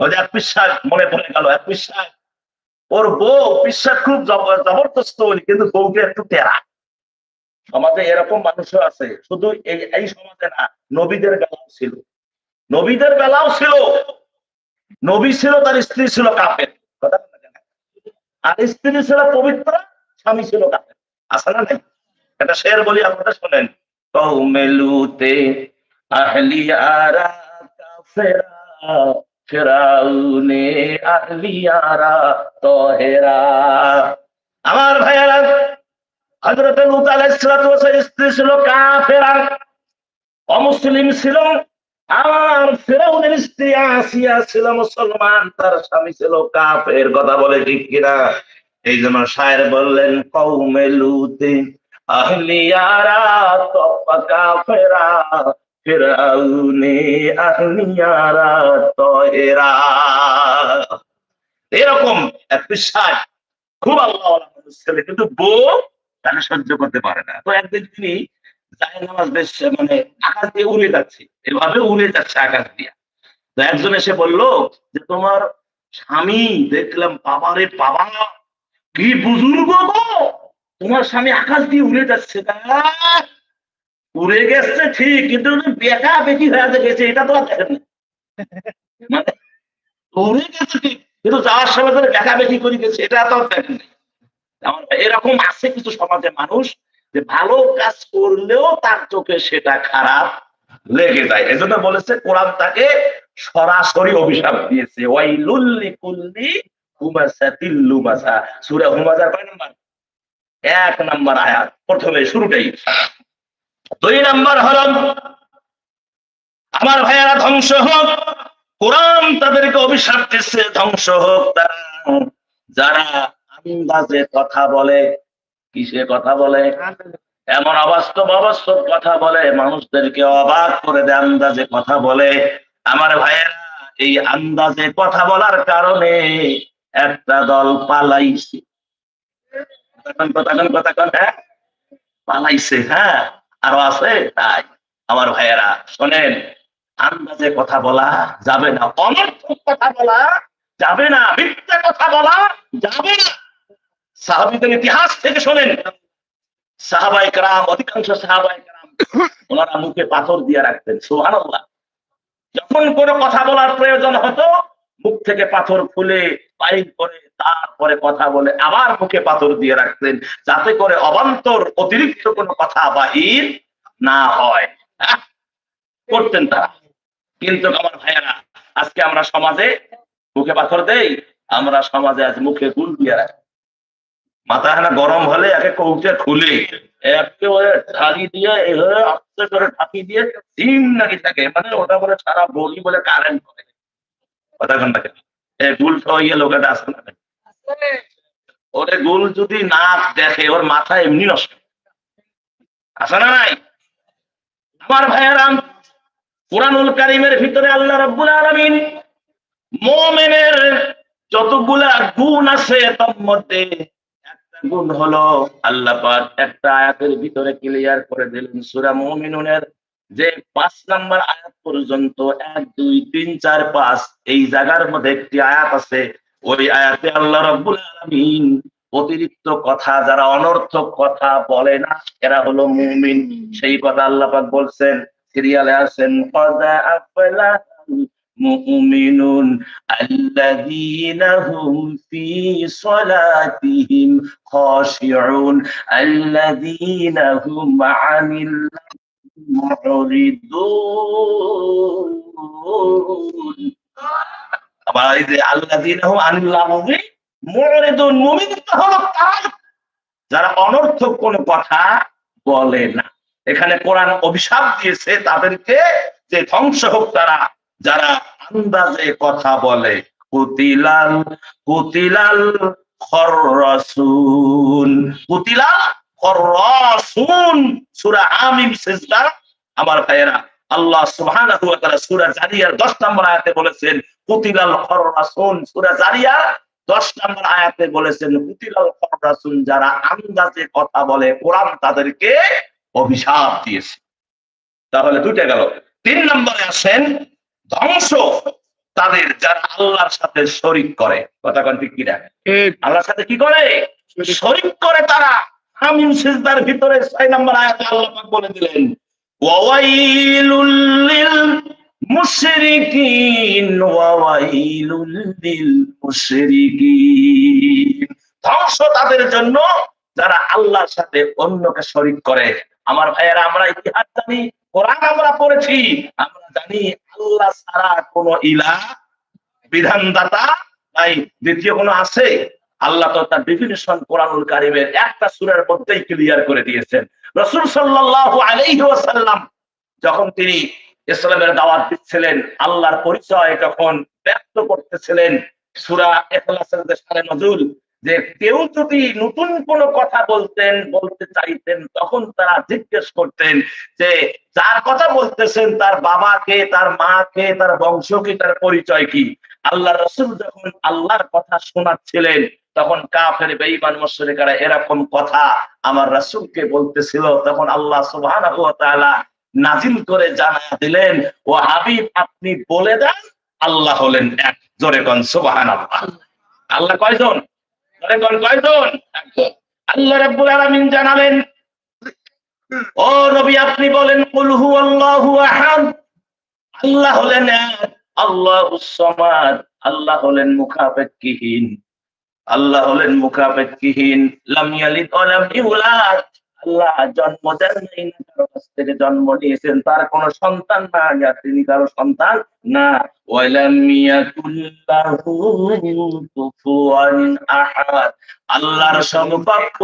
এক পিসাব মনে পড়ে গেল এক পিসাব ওর বউ পিসাব খুব জবরদস্ত কিন্তু বউকে একটু তেরা সমাজে এরকম মানুষও আছে, শুধু এই এই সমাজে না, নবীদের বেলাও ছিল। নবীদের বেলাও ছিল। নবী ছিল, তার স্ত্রী ছিল কাফের। কথা আর স্ত্রী ছিল পবিত্র, স্বামী ছিল কাফের। আছে না নাই? এটা শের বলি আপনারা শোনেন। কৌমেলুতে আহলিয়ারা কাফেরা। ফেরাউনে আহলিয়ারা তহেরা। আমার ভাইয়ারা হজরত স্ত্রী ছিল কাফেরা, অমুসলিম ছিল। আর ফেরাউনের স্ত্রী আসিয়া ছিল মুসলমান, তার স্বামী ছিল কাফের। কথা বলে ঠিক কিনা? এই জন্য শায়ের বললেন কৌমে লুতে আহলিয়ারা তপা কাফেরা ফেরাউনে আহলিয়ারা তহেরা এরকম বিশ্বাস খুব আল্লাহ ছেলে, কিন্তু বউ তাকে সহ্য করতে পারে না। তো একদিন তিনি জায় নামাজ বেশ মানে আকাশ দিয়ে উড়ে যাচ্ছে। এভাবে উড়ে যাচ্ছে আকাশ দিয়ে। তো একজন এসে বলল যে, তোমার স্বামী, দেখলাম বাবারে বাবা, কি বুজুর্গ গো! তোমার স্বামী আকাশ দিয়ে উড়ে যাচ্ছে! উড়ে গেছে, ঠিক, কিন্তু বেকা বেকি হয়ে গেছে এটা তো আর দেখেন। মানে উড়ে গেছে, ঠিক, কিন্তু যাওয়ার সময় ধরে বেকা বেকি করে গেছে, এটা তো আর দেখেন এরকম আছে কিছু সমাজে মানুষ যে ভালো কাজ করলেও তার চোখে সেটা খারাপ লেগে যায়। এজন্য বলেছে, কোরআন তাকে সরাসরি অভিশাপ দিয়েছে। ওয়াই লুল্লি কুল্লি হুমাসা তিল্লু মাসা সুরা কয় নাম্বার? এক নাম্বার আয়াত, প্রথমে শুরুটাই। দুই নাম্বার হল, আমার ভাইয়ারা ধ্বংস হোক, কোরআন তাদেরকে অভিশাপ দিচ্ছে, ধ্বংস হোক যারা আন্দাজে কথা বলে, কিসে কথা বলে? এমন অবাস্তব অবাস্তব কথা বলে, মানুষদেরকে অবাক করে দেয় আন্দাজে কথা বলে। আমার ভাইয়েরা, এই আন্দাজে কথা বলার কারণে একটা দল পালাইছে। কতক্ষণ কতক্ষণ কতক্ষণ হ্যাঁ? পালাইছে হ্যাঁ? আরও আছে? তাই। আমার ভাইয়েরা, শোনেন, আন্দাজে কথা বলা যাবে না। অনর্থক কথা বলা যাবে না। মিথ্যা কথা বলা যাবে না। সাহাবিদের ইতিহাস থেকে শোনেন। সাহাবাই কারাম, অধিকাংশ সাহাবাই কারাম ওনারা মুখে পাথর দিয়ে রাখতেন। সোহান যখন কোনো কথা বলার প্রয়োজন হতো মুখ থেকে পাথর খুলে পাইপ করে তারপরে কথা বলে, আবার মুখে পাথর দিয়ে রাখতেন, যাতে করে অবান্তর অতিরিক্ত কোনো কথা বাহির না হয়। করতেন তারা। কিন্তু আমার ভাইয়েরা, আজকে আমরা সমাজে মুখে পাথর দেই, আমরা সমাজে আজ মুখে গুল দিয়ে রাখি। মাথা হানা গরম হলে একে কৌটে খুলে দিয়ে, এভাবে করে ঢাকি দিয়ে দিন নাকি থাকে। মানে ওটা বলে সারা বলি বলে কারেন্ট করে কথা কেন? এ গুল লোকেটা আসে না ওরে গুল যদি না দেখে, ওর মাথা এমনি নষ্ট। আসে না নাই? আমার কোরআনুল কারিমের ভিতরে আল্লাহ রাব্বুল আলামিন মোমেনের যতগুলা গুণ আছে, তার মধ্যে একটা গুণ হলো আল্লাহ পাক একটা আয়াতের ভিতরে ক্লিয়ার করে দিলেন। সূরা মুমিনুনের যে পাঁচ নাম্বার আয়াত পর্যন্ত এক, দুই, তিন, চার, পাঁচ, এই জায়গার মধ্যে একটি আয়াত আছে। ওই আয়াতে আল্লাহ রাব্বুল আলামিন অতিরিক্ত কথা, যারা অনর্থক কথা বলে না, এরা হলো মুমিন। সেই কথা আল্লাহ পাক বলছেন, সিরিয়ালে আছেন, কদা মুমিনুন আল্লাযীনা হুম সালাতিহিম খাশিউন। আল্লাযীনা আনিল যারা অনর্থক কোনো কথা বলে না। এখানে কোরআন অভিশাপ দিয়েছে তাদেরকে যে ধ্বংস হোক তারা। যারা আন্দাজে কথা বলে, কুতিলাল কুতিলাল খররাসুন কুতিলাল সূরা আমিম সিজদা। আমার ভাইয়েরা আল্লাহ সুবহানাহু ওয়া তাআলা সূরা জারিয়ার 10 নম্বর আয়াতে বলেছেন কুতিলাল খররাসুন। সূরা জারিয়ার 10 নম্বর আয়াতে বলেছেন কুতিলাল খররাসুন যারা আন্দাজে কথা বলে কোরআন তাদেরকে অভিশাপ দিয়েছে। তাহলে দুইটা গেল। তিন নম্বরে আসেন ধ্বংস তাদের যারা আল্লাহর সাথে শরিক করে। কথা কোন ঠিক কিনা? আল্লাহর সাথে কি করে? শরিক করে তারা। আমিন সিজদার ভিতরে ছয় নম্বর আয়াতে আল্লাহ পাক বলে দিলেন ওয়াইলুল লিল মুশরিকিন ওয়াইলুল লিল মুশরিকিন। ধ্বংস তাদের জন্য যারা আল্লাহর সাথে অন্যকে শরিক করে। আমার ভাইয়েরা, আমরা ইতিহাস জানি, কোরআন আমরা পড়েছি, আমরা জানি আল্লাহ ছাড়া কোনো ইলা বিধানদাতা নাই। দ্বিতীয় কোনো আছে? আল্লাহ তো তার ডেফিনেশন কোরআনুল কারিমের একটা সুরের মধ্যেই ক্লিয়ার করে দিয়েছেন। রসুল সাল্লাল্লাহু আলাইহি ওয়াসাল্লাম যখন তিনি ইসলামের দাওয়াত দিচ্ছিলেন, আল্লাহর পরিচয় যখন ব্যক্ত করতেছিলেন, সূরা ইখলাসের যে সারে নজুল, যে কেউ যদি নতুন কোন কথা বলতেন, বলতে চাইতেন, তখন তারা জিজ্ঞেস করতেন যে, যার কথা বলতেছেন, তার বাবাকে তার মাকে তার বংশকে তার পরিচয় কি? আল্লাহ রসুল যখন আল্লাহর কথা শোনাচ্ছিলেন তখন কাফের বেঈমান মুশরিকারা এরকম কথা আমার রাসূলকে বলতেছিল। তখন আল্লাহ সুবহানাহু ওয়া তাআলা নাজিল করে জানা দিলেন, ও হাবিব, আপনি বলে দেন, আল্লাহ হলেন এক। জোরে কোন, সুবহানাল্লাহ। আল্লাহ কয়জন? জোরে কোন, কয়জন। আল্লাহ রাব্বুল আলামিন জানালেন, ও নবী, আপনি বলেন, কুল হুয়াল্লাহু আহাদ। আল্লাহ হলেন এক আল্লাহুস সামাদ, আল্লাহ হলেন মুখাপেক্ষিহীন। আল্লাহ হলেন মুখাপেক্ষিহীন, লাম ইয়ালিদ ইউলাদ। আল্লাহ জন্ম দেন নাই, না কারও কাছ থেকে জন্ম নিয়েছেন, তার কোনো সন্তান না, আর তিনি কারও সন্তান না। আল্লাহর সমকক্ষ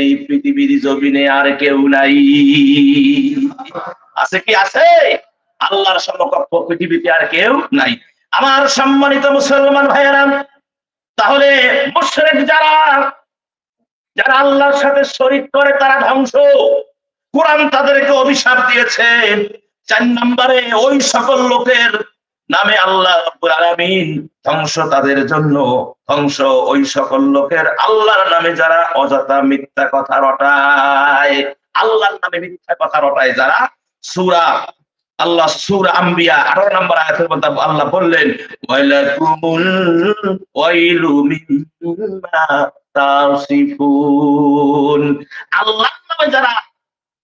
এই পৃথিবীর জমিনে আর কেউ নাই। আছে কি আছে? আল্লাহর সমকক্ষ পৃথিবীতে আর কেউ নাই। আমার সম্মানিত মুসলমান ভাইয়েরা তাহলে মুশরিক যারা যারা আল্লাহর সাথে শরীক করে, তারা ধ্বংস। কোরআন তাদেরকে অভিশাপ দিয়েছে। চার নম্বরে, ওই সকল লোকের নামে আল্লাহ আলামিন ধ্বংস তাদের জন্য ধ্বংস। ওই সকল লোকের আল্লাহর নামে যারা অযথা মিথ্যা কথা রটায়, আল্লাহর নামে মিথ্যা কথা রটায় যারা, সূরা আল্লাহ সূরা আম্বিয়া 18 নম্বর আয়াতের মধ্যে আল্লাহ বললেন আল্লাহ নামে যারা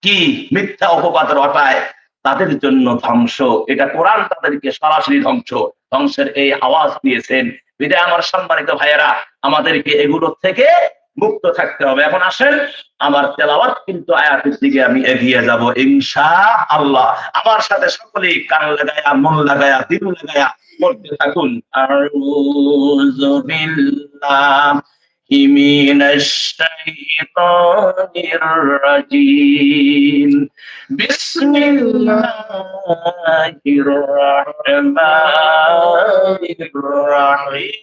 কি মিথ্যা অপবাদ রটায়, তাদের জন্য ধ্বংস। এটা কোরআন তাদেরকে সরাসরি ধ্বংস। ধ্বংসের এই আওয়াজ দিয়েছেন। বিদায় আমার সম্মানিত ভাইয়েরা, আমাদেরকে এগুলো থেকে মুক্ত থাকতে হবে। এখন আসেন, আমার তেলাওয়াত কিন্তু আয়াতের দিকে আমি এগিয়ে যাব ইনশা আল্লাহ আমার সাথে সকলেই কান লাগায়া, মন লাগায়া, দিল লাগায়া পড়তে থাকুন। আউযু বিল্লাহি মিনাশ শাইতানির রাজিম। বিসমিল্লাহির রাহমানির রাহিম।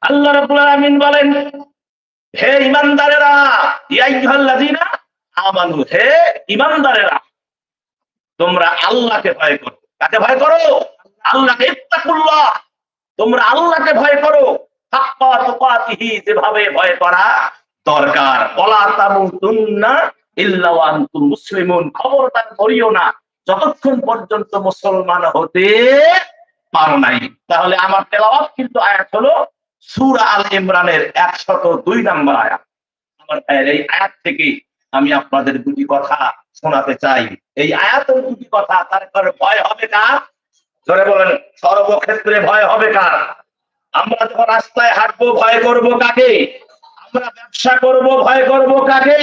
আল্লাহ রাব্বুল আলামিন বলেন, হে ইমানদারেরা আমানু, হে ইমানদারেরা তোমরা আল্লাহকে ভয় করো। কাকে ভয় করো? আল্লাহকে ইত্তাকুল্লাহ। তোমরা আল্লাহকে ভয় করো। যেভাবে ভয় করা দরকার। মুসলিমুন। খবরদার করিও না। যতক্ষণ পর্যন্ত মুসলমান হতে পারো নাই। তাহলে আমার তেলাওয়াত কিন্তু আয়াত হলো সূরা আল ইমরানের 102 নম্বর আয়াত। আমার ভাইয়ের এই আয়াত থেকে আমি আপনাদের দুটি কথা শোনাতে চাই। এই আয়াতের দুটি কথা তার ভয় হবে কার? ধরে বলেন, সর্বক্ষেত্রে ভয় হবে কার? আমরা যখন রাস্তায় হাঁটবো, ভয় করব কাকে? আমরা ব্যবসা করব, ভয় করব কাকে?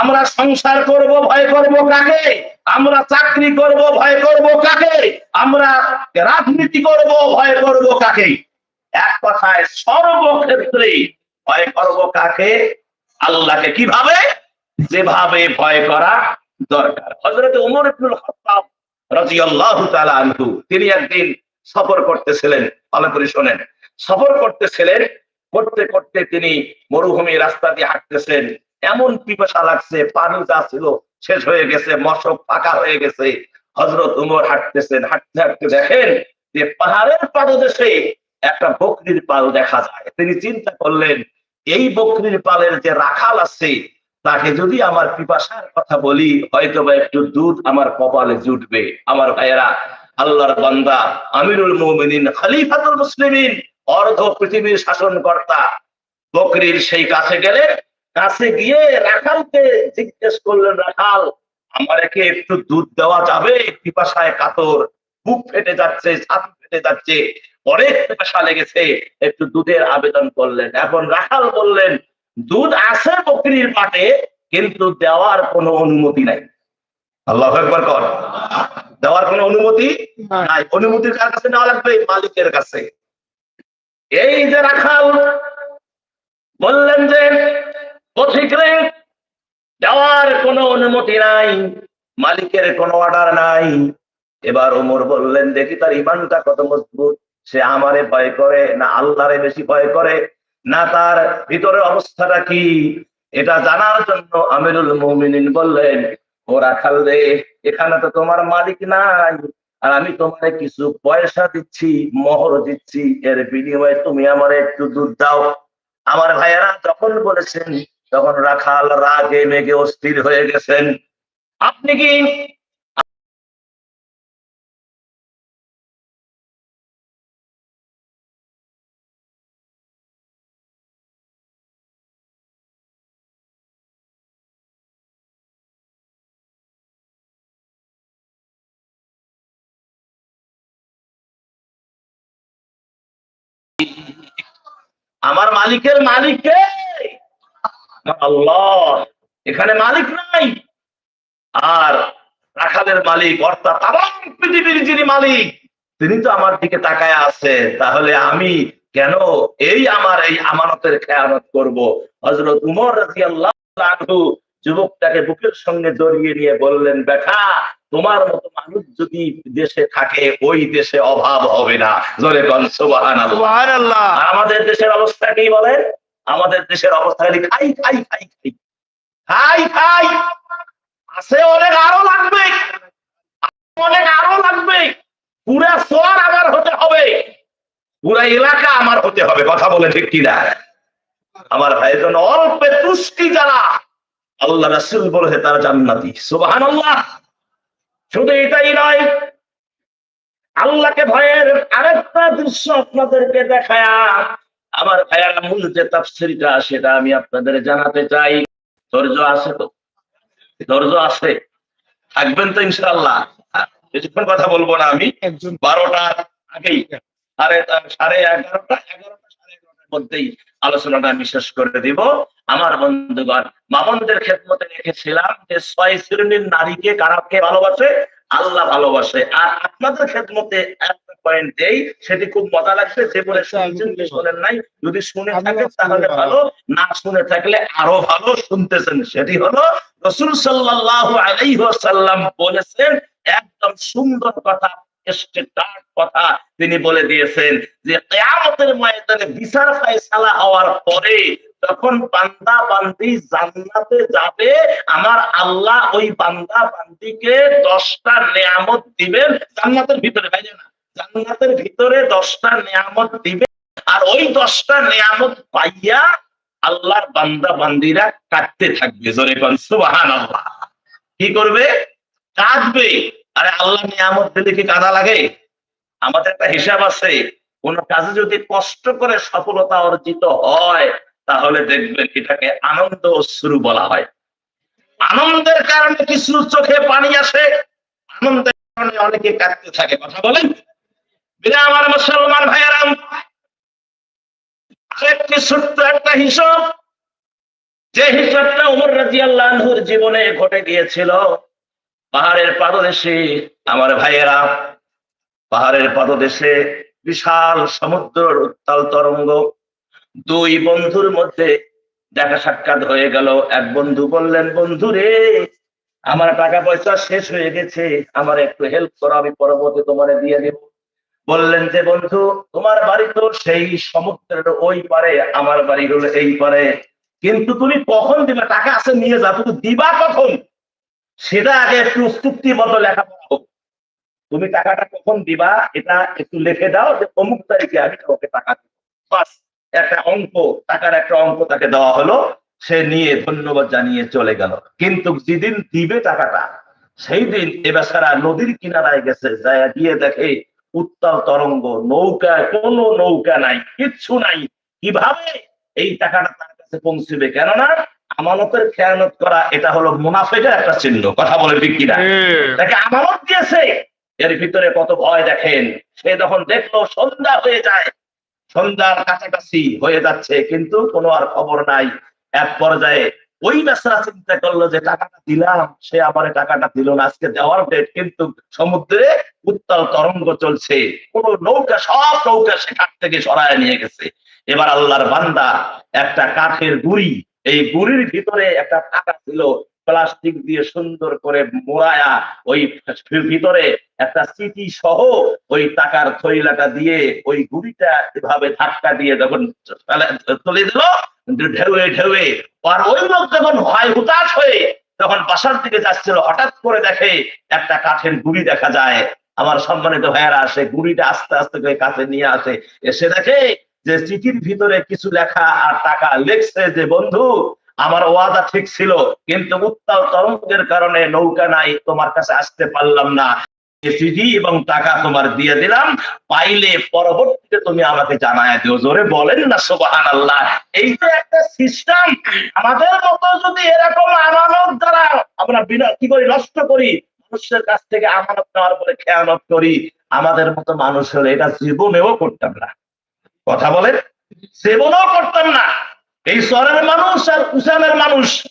আমরা সংসার করব, ভয় করব কাকে? আমরা চাকরি করব, ভয় করব কাকে? আমরা রাজনীতি করব, ভয় করব কাকে? এক কথায় সর্বক্ষেত্রে ভয় করব কাকে? আল্লাহকে। কীভাবে? যেভাবে ভয় করা দরকার। হযরত ওমর ইবনুল খাত্তাব রাদিয়াল্লাহু তাআলা আনহু, তিনি একদিন সফর করতেছিলেন, ভালো করে শোনেন। সফর করতেছিলেন, করতে করতে তিনি মরুভূমি রাস্তা দিয়ে হাঁটতেছেন। এমন পিপাসা লাগছে, পানি যা ছিল শেষ হয়ে গেছে, মশক পাকা হয়ে গেছে। হজরত উমর হাঁটতেছেন, হাঁটতে হাঁটতে দেখেন যে পাহাড়ের পাদদেশে একটা বকরির পাল দেখা যায়। তিনি চিন্তা করলেন, এই বকরির পালের যে রাখাল আছে, তাকে যদি আমার পিপাসার কথা বলি হয়তো বা একটু দুধ আমার কপালে জুটবে। আমার ভাইয়েরা, আল্লাহর বান্দা, আমিরুল মুমিনিন, খলিফাতুল মুসলিমিন, অর্ধ পৃথিবীর শাসনকর্তা। বকরির সেই কাছে গেলে, কাছে গিয়ে রাখালকে জিজ্ঞেস করলেন, রাখাল আমাকে একটু দুধ দেওয়া যাবে? পিপাসায় কাতর, বুক ফেটে যাচ্ছে, ছাতি ফেটে যাচ্ছে। অনেক পেশা লেগেছে একটু দুধের আবেদন করলেন এখন রাখাল বললেন দুধ আছে বকরির পাটে কিন্তু দেওয়ার কোনো অনুমতি নাই। আল্লাহ একবার কর। দেওয়ার কোনো অনুমতি নাই। অনুমতির কার কাছে নেওয়া লাগবে? মালিকের কাছে। এই যে রাখাল বললেন যে পথিক রে দেওয়ার কোনো অনুমতি নাই মালিকের কোনো অর্ডার নাই। এবার ওমর বললেন দেখি তার ইমানটা কত মজবুত। সে আমারে ভয় করে, না আল্লাহরে বেশি ভয় করে, না তার ভিতরের অবস্থাটা কি? এটা জানার জন্য আমিরুল মুমিনিন বললেন ও রাখাল রে এখানে তো তোমার মালিক নাই, আর আমি তোমারে কিছু পয়সা দিচ্ছি, মোহর দিচ্ছি, এর বিনিময়ে তুমি আমার একটু দুধ দাও। আমার ভাইয়েরা যখন বলেছেন, তখন রাখাল রাগে মেঘে অস্থির হয়ে গেছেন। আপনি কি আমার মালিকের মালিককে আল্লাহ, এখানে মালিক নাই। আর রাখালের মালিক, অর্থাৎ আমার পৃথিবীর যিনি মালিক, তিনি তো আমার দিকে তাকায় আছে। তাহলে আমি কেন এই আমার এই আমানতের খেয়ানত করব? হজরত উমর রাজি আল্লাহ যুবকটাকে বুকের সঙ্গে জড়িয়ে নিয়ে বললেন বেটা তোমার মতো মানুষ যদি দেশে থাকে ওই দেশে অভাব হবে না। জোরে আমাদের দেশের অবস্থা কি বলেন আমাদের দেশের অবস্থা খালি খাই খাই খাই খাই। খাই খাই। আছে অনেক আরও লাগবে। অনেক আরও লাগবে। পুরা সোয়ার আমার হতে হবে। পুরা এলাকা আমার হতে হবে। কথা বলে ঠিক কিনা? আমার ভাইয়ের জন্য অল্পে তুষ্টি যারা আল্লাহ রাসুল বলেছে তারা জান্নাতি। সুবাহান আল্লাহ শুধু এটাই নয় আল্লাহকে ভয়ের আরেকটা দৃশ্য আপনাদেরকে দেখায়া আমার ভাইয়ারা মূল যে তাফসিরটা সেটা আমি আপনাদের জানাতে চাই। ধৈর্য আছে তো? ধৈর্য আছে? থাকবেন তো ইনশাআল্লাহ। কিছুক্ষণ কথা বলব না আমি। বারোটার আগেই। সাড়ে সাড়ে এগারোটা এগারোটা মধ্যেই আলোচনাটা আমি শেষ করে দিব। আমার বন্ধুগণ মামনদের খেদমতে রেখেছিলাম যে ছয় শ্রেণির নারীকে কারাকে ভালোবাসে? আল্লাহ ভালোবাসে। আর আপনাদের খেদমতে একটা পয়েন্ট দেই সেটি খুব মজা লাগছে। যে বলে শুনছেন শোনেন নাই যদি শুনে থাকেন তাহলে ভালো না শুনে থাকলে আরও ভালো শুনতেছেন। সেটি হলো রসুল সাল্লাল্লাহু আলাইহি ওয়াসাল্লাম বলেছেন একদম সুন্দর কথা স্টেটার্ট কথা তিনি বলে দিয়েছেন যে কেয়ামতের ময়দানে বিচার ফায়সালা হওয়ার পরে যখন বান্দা বান্দি জান্নাতে যাবে, আমার আল্লাহ ওই বান্দা বান্দিকে দশটা নিয়ামত দিবেন। জান্নাতের ভিতরে ভাই না জান্নাতের ভিতরে দশটা নিয়ামত দিবেন আর ওই দশটা নিয়ামত পাইয়া আল্লাহর বান্দা বান্দিরা কাটতে থাকবে। জোরে কোন সুবহানাল্লাহ। কি করবে? কাঁদবে। আরে আল্লাহ নিয়ামত দিলে কি কাদা লাগে? আমাদের একটা হিসাব আছে, কোন কাজে যদি কষ্ট করে সফলতা অর্জিত হয়, তাহলে দেখবেন এটাকে আনন্দ অশ্রু বলা হয়। আনন্দের কারণে কিছু চোখে পানি আসে, আনন্দের কারণে অনেকে কাঁদতে থাকে, কথা বলেন? আমার মুসলমান ভাইয়ারাম, আরেকটি ছোট্ট একটা হিসাব, যে হিসাবটা উমর রাজি আল্লাহর জীবনে ঘটে গিয়েছিল পাহাড়ের পাদদেশে আমার ভাইয়েরা, পাহাড়ের পাদদেশে বিশাল সমুদ্রের উত্তাল তরঙ্গ। দুই বন্ধুর মধ্যে দেখা সাক্ষাৎ হয়ে গেল। এক বন্ধু বললেন, বন্ধু রে, আমার টাকা পয়সা শেষ হয়ে গেছে। আমার একটু হেল্প করো, আমি পরবর্তী তোমার দিয়ে দেব। বললেন যে, বন্ধু, তোমার বাড়ি তো সেই সমুদ্রের ওই পারে, আমার বাড়ি হলো এই পারে। কিন্তু তুমি কখন দিবা? টাকা আছে, নিয়ে যা তুমি দিবা কখন? সেটা আগে একটু চুক্তি মতো লেখাপড়া হোক। তুমি টাকাটা কখন দিবা, এটা একটু লিখে দাও যে অমুক তারিখে আমি ওকে টাকা দিব। একটা অঙ্ক, টাকার একটা অঙ্ক তাকে দেওয়া হলো, সে নিয়ে ধন্যবাদ জানিয়ে চলে গেল। কিন্তু যেদিন দিবে টাকাটা, সেই দিন এ বেচারা নদীর কিনারায় গেছে, যায় গিয়ে দেখে উত্তাল তরঙ্গ নৌকা কোনো নৌকা নাই, কিচ্ছু নাই। কীভাবে এই টাকাটা তার কাছে পৌঁছবে? কেননা আমানতের খেয়ানত করা এটা হলো মুনাফেকের একটা চিহ্ন। কথা বলে বিক্রিরা তাকে আমানত দিয়েছে। এর ভিতরে কত ভয় দেখেন। সে যখন দেখল সন্ধ্যা হয়ে যায় সন্ধ্যার কাছাকাছি হয়ে যাচ্ছে কিন্তু কোনো আর খবর নাই। এক পর্যায়ে ওই বেচারা চিন্তা করল যে টাকাটা দিলাম সে আবার টাকাটা দিল না আজকে দেওয়ার ডেট কিন্তু সমুদ্রে উত্তাল তরঙ্গ চলছে। কোন নৌকা সব নৌকা সে কাঠ থেকে সরায় নিয়ে গেছে। এবার আল্লাহর বান্দা একটা কাঠের গুড়ি এই গুড়ির ভিতরে একটা টাকা ছিল, প্লাস্টিক দিয়ে সুন্দর করে মোড়ায়া ওই ভিতরে একটা স্মৃতি সহ ওই টাকার থইলাটা দিয়ে ওই গুড়িটা এভাবে ধাক্কা দিয়ে যখন তুলে দিল, ঢেউয়ে ঢেউয়ে। আর ওই লোক যখন ভয় হুতাশ হয়ে তখন বাসার দিকে যাচ্ছিল, হঠাৎ করে দেখে একটা কাঠের গুড়ি দেখা যায়। আমার সম্মানিত ভাইয়ারা আসে গুড়িটা আস্তে আস্তে করে কাছে নিয়ে আসে। এসে দেখে যে চিঠির ভিতরে কিছু লেখা আর টাকা লেখছে যে, বন্ধু, আমার ওয়াদা ঠিক ছিল, কিন্তু উত্তাল তরঙ্গের কারণে নৌকা নাই, তোমার কাছে আসতে পারলাম না। চিঠি এবং টাকা তোমার দিয়ে দিলাম, পাইলে পরবর্তীতে তুমি আমাকে জানায় দিও। জোরে বলেন না সোবাহান আল্লাহ এই যে একটা সিস্টেম, আমাদের মতো যদি এরকম আমানত দ্বারা আমরা বিনা কি করি? নষ্ট করি, মানুষের কাছ থেকে আমানত নেওয়ার পরে খেয়ানত করি, আমাদের মতো মানুষ হলে এটা জীবনেও করতাম না। কথা বলেন? জীবনেও করতাম না। এই শহরের মানুষ আর উসানের মানুষ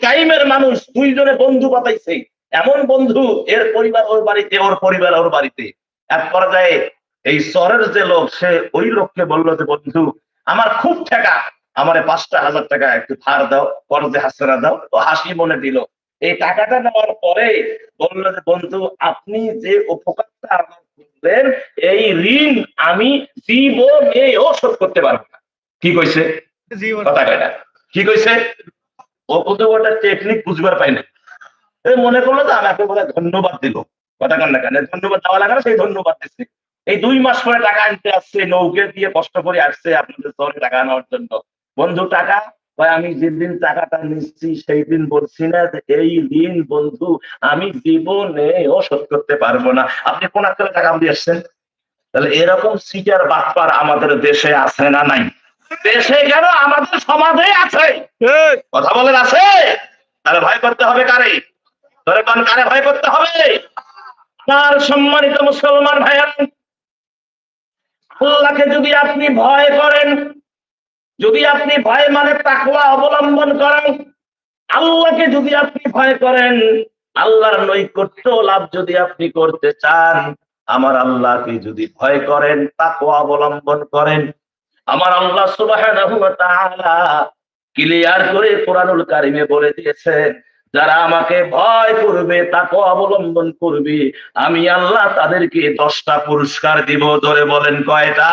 কাইমের মানুষ দুইজনে বন্ধু পাতাইছে এমন বন্ধু এর পরিবার ওর বাড়িতে, ওর পরিবার ওর বাড়িতে। এক পর্যায়ে এই শহরের যে লোক, সে ওই লোককে বলল যে, বন্ধু, আমার খুব ঠেকা। আমারে পাঁচটা হাজার টাকা একটু ধার দাও করজে হাসরা দাও। তো হাসি মনে দিল। এই টাকাটা নেওয়ার পরে বলল যে, বন্ধু, আপনি যে উপকারটা আমার করলেন এই ঋণ আমি জীবনেও শোধ করতে পারব না। কি কইছে? কথা কি কইছে? ও কিন্তু ওটা টেকনিক বুঝবার পাই না মনে করল যে আমাকে বলে ধন্যবাদ দিল কথা কন না কেন ধন্যবাদ দেওয়া লাগে না সেই ধন্যবাদ দিচ্ছে। এই দুই মাস পরে টাকা আনতে আসছে নৌকে দিয়ে কষ্ট করে আসছে আপনাদের শহরে টাকা নেওয়ার জন্য। বন্ধু টাকা ভাই আমি যেদিন টাকাটা নিচ্ছি সেই দিন বলছি না যে এই ঋণ বন্ধু আমি জীবনে ও শোধ করতে পারব না। আপনি কোন একটা টাকা দিয়ে আসছেন? তাহলে এরকম সিটার বাটপার আমাদের দেশে আছে না নাই? দেশে কেন? আমাদের সমাজে আছে। কথা বলেন আছে? তাহলে ভয় করতে হবে কারে? ধরে কোন কারে ভয় করতে হবে? আমার সম্মানিত মুসলমান ভাইয়া আল্লাহকে যদি আপনি ভয় করেন যদি আপনি ভয় মানে তাকওয়া অবলম্বন করেন, আল্লাহকে যদি আপনি ভয় করেন, আল্লাহর নৈকট্য লাভ যদি আপনি করতে চান, আমার আল্লাহকে যদি ভয় করেন, তাকওয়া অবলম্বন করেন, আমার আল্লাহ তাআলা ক্লিয়ার করে কোরআনুল কারিমে বলে দিয়েছেন যারা আমাকে ভয় করবে তাকে অবলম্বন করবে, আমি আল্লাহ তাদেরকে দশটা পুরস্কার দিব। ধরে বলেন কয়টা?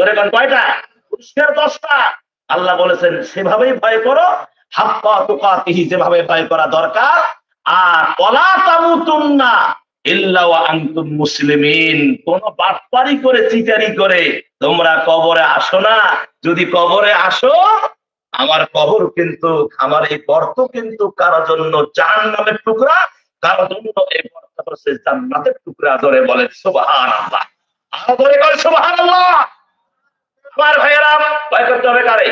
ধরে কোন কয়টা? পুরস্কার দশটা। আল্লাহ বলেছেন, সেভাবেই ভয় করো। তুকাতিহি, যেভাবে ভয় করা দরকার। আর কোন বাটপারি করে করে, তোমরা কবরে আসো না। যদি কবরে আসো, আমার কবর কিন্তু, আমার এই গর্ত কিন্তু কারোর জন্য জাহান নামের টুকরা কারোর জন্য এই গর্ত জান্নাতের টুকরা। ধরে বলে সুবহান আল্লাহ আরও ধরে কয় সুবহান আল্লাহ আমার ভাইয়েরা ভয় করতে হবে কারে?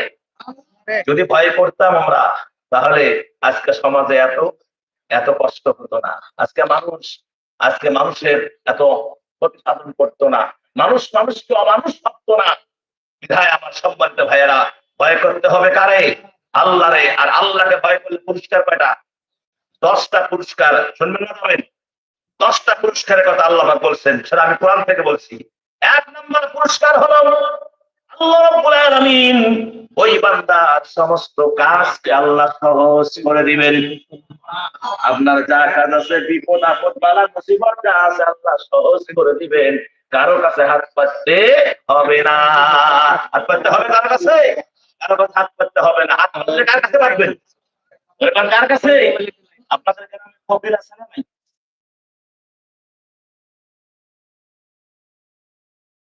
যদি ভয় করতাম আমরা তাহলে আজকে সমাজে এত এত কষ্ট হতো না। আজকে মানুষ আজকে মানুষের এত সাধন করতো না। মানুষ মানুষকে অমানুষ ভাবতো না। বিধায় আমার সম্মানিত ভাইয়েরা ভয় করতে হবে কারে? আল্লাহরে আর আল্লাহকে ভয় করলে পুরস্কার কয়টা? দশটা পুরস্কার শুনবেন না যাবেন দশটা পুরস্কারের কথা আল্লাহ বলছেন সেটা আমি কোরআন থেকে বলছি। এক নম্বর পুরস্কার হলো ওই বান্দার সমস্ত কাজকে আল্লাহ সহজ করে দিবেন। আপনার যা কাজ আছে, বিপদ, আপদ, বালা, মুসিবত যা আছে, আল্লাহ সহজ করে দিবেন। কারও কাছে হাত পাততে হবে না। হাত পাততে হবে কারও কাছে? কারও কাছে হাত পাততে হবে না। হাত পাতলে কার কাছে পারবেন কার কাছে? আপনাদের গ্রামে ফকির আছে না